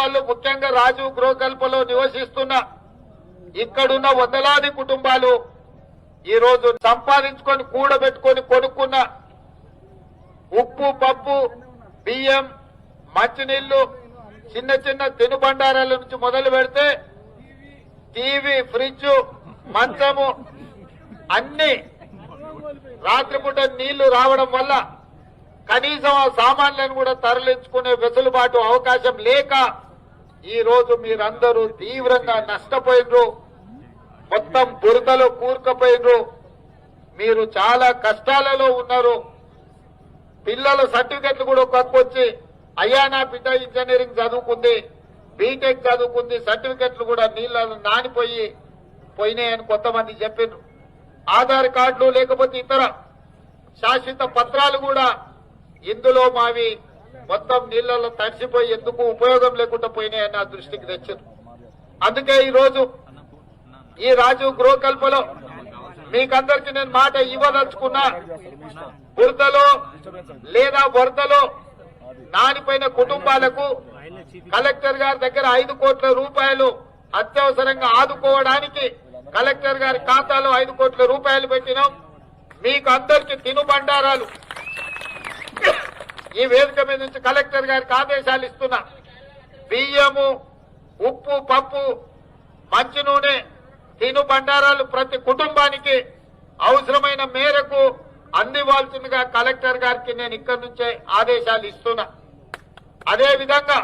వాళ్ళు ముఖ్యంగా రాజు గృహకల్పలో నివసిస్తున్న ఇక్కడున్న వందలాది కుటుంబాలు ఈ రోజు సంపాదించుకొని కూడబెట్టుకొని కొనుక్కున్న ఉప్పు పప్పు బియ్యం మంచినీళ్ళు చిన్న చిన్న తినుబండారాల నుంచి మొదలు పెడితే టీవీ ఫ్రిడ్జ్ మంచము అన్ని రాత్రిపూట నీళ్ళు రావడం వల్ల కనీసం ఆ సామాన్లను కూడా తరలించుకునే వెసులుబాటు అవకాశం లేక ఈ రోజు మీరందరూ తీవ్రంగా నష్టపోయినరు. మొత్తం బురదలో కూరుకుపోయినరు. మీరు చాలా కష్టాలలో ఉన్నారు. పిల్లల సర్టిఫికెట్లు కూడా కక్కొచ్చి అయ్యా నా బిడ్డ ఇంజనీరింగ్ చదువుకుంది బీటెక్ చదువుకుంది సర్టిఫికెట్లు కూడా నీళ్ళలో నానిపోయి పోయినాయని కొంతమంది చెప్పిండ్రు ఆధార్ కార్డులు లేకపోతే ఇతర శాశ్వత పత్రాలు కూడా ఇందులో మావి మొత్తం నీళ్ళలో తడిసిపోయి ఎందుకు ఉపయోగం లేకుండా పోయినాయని నా దృష్టికి తెచ్చారు. అందుకే ఈ రోజు ఈ రాజు గృహకల్పలో మీకందరికి నేను మాట ఇవ్వదలుచుకున్నా. బురదలో లేదా వరదలో నానిపోయిన కుటుంబాలకు కలెక్టర్ గారి దగ్గర ఐదు కోట్ల రూపాయలు అత్యవసరంగా ఆదుకోవడానికి కలెక్టర్ గారి ఖాతాలో ఐదు కోట్ల రూపాయలు పెట్టినాం. మీకు అందరికి తినుబండారాలు. ఈ వేదిక మీద నుంచి కలెక్టర్ గారికి ఆదేశాలు ఇస్తున్నా. బియ్యము ఉప్పు పప్పు మంచి నూనె తిను బండారాలు ప్రతి కుటుంబానికి అవసరమైన మేరకు అందివ్వాల్సిందిగా కలెక్టర్ గారికి నేను ఇక్కడి నుంచే ఆదేశాలు ఇస్తున్నా. అదే విధంగా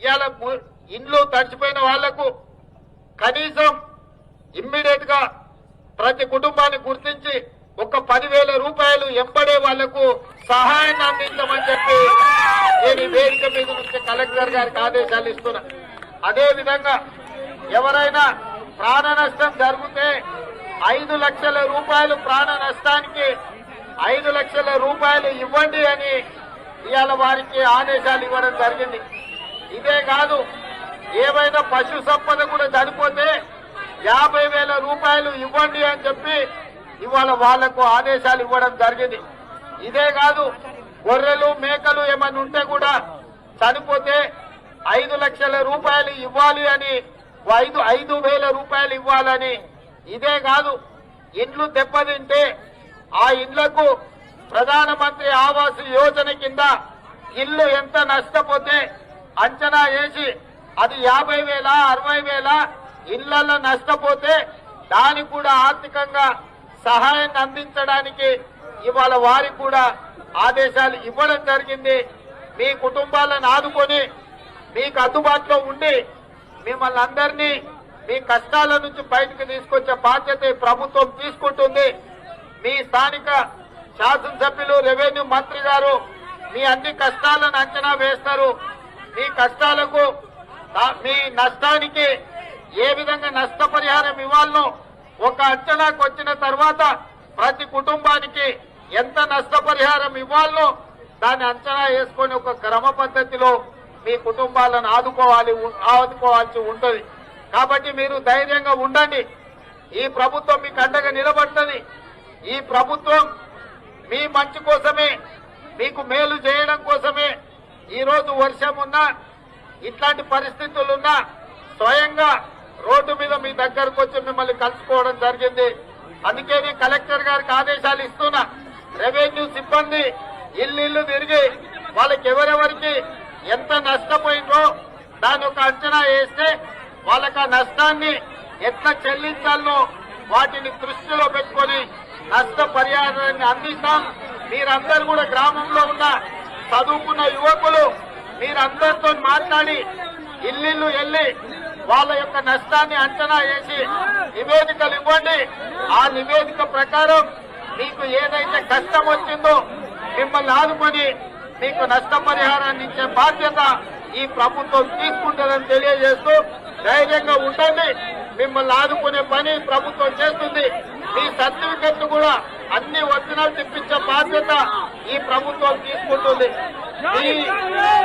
ఇవాళ ము- ఇండ్లు తడిచిపోయిన వాళ్ళకు కనీసం ఇమ్మీడియట్గా ప్రతి కుటుంబాన్ని గుర్తించి ఒక పదివేల రూపాయలు ఎంబడే వాళ్ళకు సహాయాన్ని అందించమని చెప్పి నేను వేదిక మీద నుంచి కలెక్టర్ గారికి ఆదేశాలు ఇస్తున్నా. అదే విధంగా ఎవరైనా ప్రాణ నష్టం జరిగితే ఐదు లక్షల రూపాయలు ప్రాణ నష్టానికి ఐదు లక్షల రూపాయలు ఇవ్వండి అని ఇవాళ వారికి ఆదేశాలు ఇవ్వడం జరిగింది. ఇదే కాదు ఏవైనా పశు సంపద కూడా చనిపోతే యాభై వేల రూపాయలు ఇవ్వండి అని చెప్పి ఇవాళ వాళ్ళకు ఆదేశాలు ఇవ్వడం జరిగింది. ఇదే కాదు గొర్రెలు మేకలు ఏమైనా ఉంటే కూడా చనిపోతే ఐదు లక్షల రూపాయలు ఇవ్వాలి అని ఐదు ఐదు వేల రూపాయలు ఇవ్వాలని. ఇదే కాదు ఇండ్లు దెబ్బతింటే ఆ ఇండ్లకు ప్రధానమంత్రి ఆవాస్ యోజన కింద ఇల్లు ఎంత నష్టపోతే అంచనా వేసి అది యాభై వేల అరవై వేల ఇళ్ళలో నష్టపోతే దానికి కూడా ఆర్థికంగా సహాయాన్ని అందించడానికి ఇవాళ వారికి కూడా ఆదేశాలు ఇవ్వడం జరిగింది. మీ కుటుంబాలను ఆదుకొని మీకు అందుబాటులో ఉండి మిమ్మల్ని అందరినీ మీ కష్టాల నుంచి బయటకు తీసుకొచ్చే బాధ్యత ప్రభుత్వం తీసుకుంటుంది. మీ స్థానిక శాసనసభ్యులు రెవెన్యూ మంత్రి గారు మీ అన్ని కష్టాలను అంచనా వేస్తారు. మీ కష్టాలకు మీ నష్టానికి ఏ విధంగా నష్టపరిహారం ఇవ్వాలనో ఒక అంచనాకు వచ్చిన తర్వాత ప్రతి కుటుంబానికి ఎంత నష్టపరిహారం ఇవ్వాలో దాన్ని అంచనా వేసుకొని ఒక క్రమ పద్ధతిలో మీ కుటుంబాలను ఆదుకోవాలి ఆదుకోవాల్సి ఉంటుంది. కాబట్టి మీరు ధైర్యంగా ఉండండి. ఈ ప్రభుత్వం మీకు అండగా నిలబడుతుంది. ఈ ప్రభుత్వం మీ మంచి కోసమే మీకు మేలు చేయడం కోసమే ఈ రోజు వర్షం ఉన్నా ఇట్లాంటి పరిస్థితులున్నా స్వయంగా రోడ్డు మీద మీ దగ్గరకు వచ్చి మిమ్మల్ని కలుసుకోవడం జరిగింది. అందుకే నేను కలెక్టర్ గారికి ఆదేశాలు ఇస్తున్నా. రెవెన్యూ సిబ్బంది ఇల్లు ఇల్లు తిరిగి వాళ్ళకి ఎవరెవరికి ఎంత నష్టపోయిందో దాని ఒక అంచనా వేస్తే వాళ్ళకి ఆ నష్టాన్ని ఎట్లా చెల్లించాలో వాటిని దృష్టిలో పెట్టుకొని నష్ట పరిహారాన్ని అందిస్తాం. మీరందరూ కూడా గ్రామంలో ఉన్న చదువుకున్న యువకులు మీరందరితో మాట్లాడి ఇల్లు వెళ్ళి వాళ్ళ యొక్క నష్టాన్ని అంచనా వేసి నివేదికలు ఇవ్వండి. ఆ నివేదిక ప్రకారం మీకు ఏదైతే కష్టం వచ్చిందో మిమ్మల్ని ఆదుకొని మీకు నష్టపరిహారాన్ని ఇచ్చే బాధ్యత ఈ ప్రభుత్వం తీసుకుంటుందని తెలియజేస్తూ ధైర్యంగా ఉండండి. మిమ్మల్ని ఆదుకునే పని ప్రభుత్వం చేస్తుంది. మీ సర్టిఫికెట్లు కూడా అన్ని ఒరిజినల్ తెప్పించే బాధ్యత ఈ ప్రభుత్వం తీసుకుంటుంది. మీ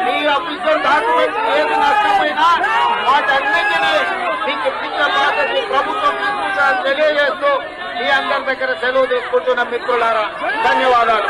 మీ అఫీషియల్ డాక్యుమెంట్స్ ఏది నష్టపోయినా వాటి మీకు ఇప్పించే బాధ్యత ప్రభుత్వం తెలియజేస్తూ మీ అందరి దగ్గర సెలవు తీసుకుంటున్న మిత్రులారా. ధన్యవాదాలు.